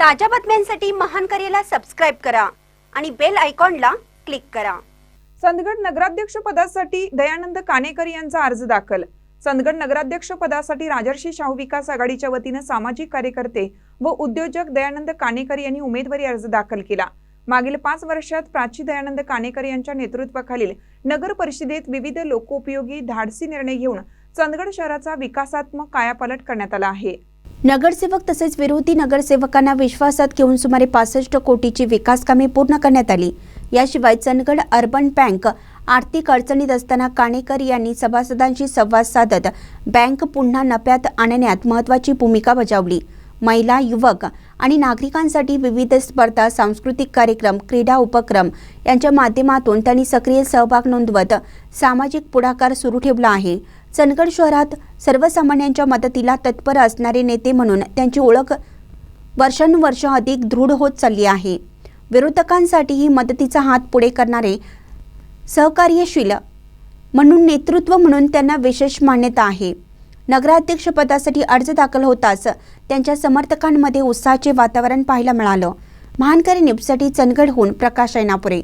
ताज्या बातम्यांसाठी महान करेला सबस्क्राईब करा आणि बेल आयकॉनला क्लिक करा. चंदगड नगराध्यक्ष पदासाठी दयानंद कानेकर यांचा अर्ज दाखल. चंदगड नगराध्यक्ष पदासाठी राजर्षी शाहू विकास आघाडीच्या वतीनं सामाजिक कार्यकर्ते व उद्योजक दयानंद कानेकर यांनी उमेदवारी अर्ज दाखल केला. मागील पाच वर्षात प्राची दयानंद कानेकर यांच्या नेतृत्वाखालील नगर परिषदेत विविध लोकोपयोगी धाडसी निर्णय घेऊन चंदगड शहराचा विकासात्मक कायापालट करण्यात आला आहे. नगरसेवक तसेच विरोधी नगरसेवकांना विश्वासात घेऊन सुमारे पासष्ट कोटीची विकास कामे पूर्ण करण्यात आली. याशिवाय चंदगड अर्बन बँक आर्थिक अडचणीत असताना काणेकर यांनी सभासदांशी संवाद साधत बँक पुन्हा नफ्यात आणण्यात महत्त्वाची भूमिका बजावली. महिला युवक आणि नागरिकांसाठी विविध स्पर्धा सांस्कृतिक कार्यक्रम क्रीडा उपक्रम यांच्या माध्यमातून त्यांनी सक्रिय सहभाग नोंदवत सामाजिक पुढाकार सुरू ठेवला आहे. चंदगड शहरात सर्वसामान्यांच्या मदतीला तत्पर असणारे नेते म्हणून त्यांची ओळख वर्षानुवर्ष अधिक दृढ होत चालली आहे. विरोधकांसाठीही मदतीचा हात पुढे करणारे सहकार्यशील म्हणून नेतृत्व म्हणून त्यांना विशेष मान्यता आहे. नगराध्यक्षपदासाठी अर्ज दाखल होताच त्यांच्या समर्थकांमध्ये उत्साहाचे वातावरण पाहायला मिळालं. महानकरी निपसाठी चंदगडहून प्रकाश ऐनापुरे